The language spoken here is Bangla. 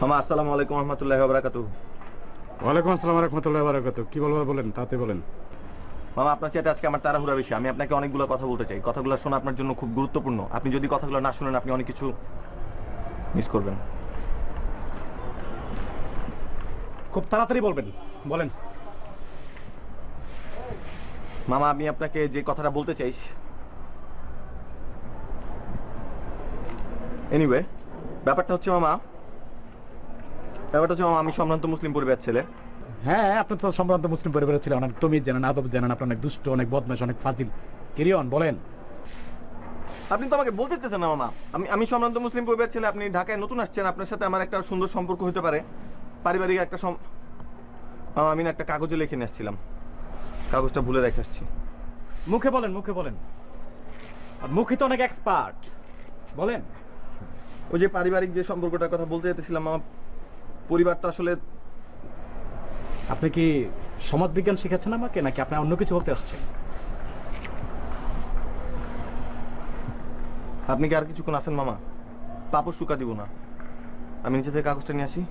মামা আসসালামু আলাইকুম রহমতুল্লাহ বারাকাতু ওয়ালাইকুম আসসালাম রহমতুল্লাহ বারাকাত কি বলব বলেন তাতে বলেন। মামা আপনার চাইতে আজকে আমার তাড়াহুড়া বেশি। আমি আপনাকে অনেকগুলো কথা বলতে চাই। কথাগুলো শোনা আপনার জন্য খুব গুরুত্বপূর্ণ। আপনি যদি কথাগুলো না শুনেন আপনি অনেক কিছু মিস করবেন। খুব তাড়াতাড়ি বলবেন বলেন। মামা আমি আপনাকে যে কথাটা বলতে চাই এনিওয়ে ব্যাপারটা হচ্ছে মামা ব্যাপারটা হচ্ছে আমি সম্ভ্রান্ত মুসলিম পরিবারের ছেলে। হ্যাঁ আপনি তো সম্ভ্রান্ত মুসলিম পরিবারের ছিলেন অনেক তুমি জানেন আদব জানেন আপনি অনেক দুষ্ট অনেক বদমাশ অনেক ফাজিল। কিরিয়ন বলেন। আপনি তো আমাকে বলতে দিতেছেন না মামা। আমি আমি সম্ভ্রান্ত মুসলিম পরিবারের ছেলে আপনি ঢাকায় নতুন আসছেন আপনার সাথে আমার একটা সুন্দর সম্পর্ক হতে পারে। পারিবারিক একটা মামা আমি একটা কাগজে লিখে নিয়ে আসছিলাম। কাগজটা ভুলে রেখে আসছি। মুখে বলেন মুখে বলেন। মুখে তো অনেক এক্সপার্ট বলেন। ওই যে পারিবারিক যে সম্পর্কটার কথা বলতে যেতেছিলাম আমার পরিবারটা আসলে আপনি কি সমাজবিজ্ঞান শিখাচ্ছেন আমাকে নাকি আপনি অন্য কিছু হতে আসছেন? আপনি কি আর কিছুক্ষণ আসেন মামা? পাপড় শুকা দিব না। আমি নিচে থেকে কাগজটা নিয়ে আসি।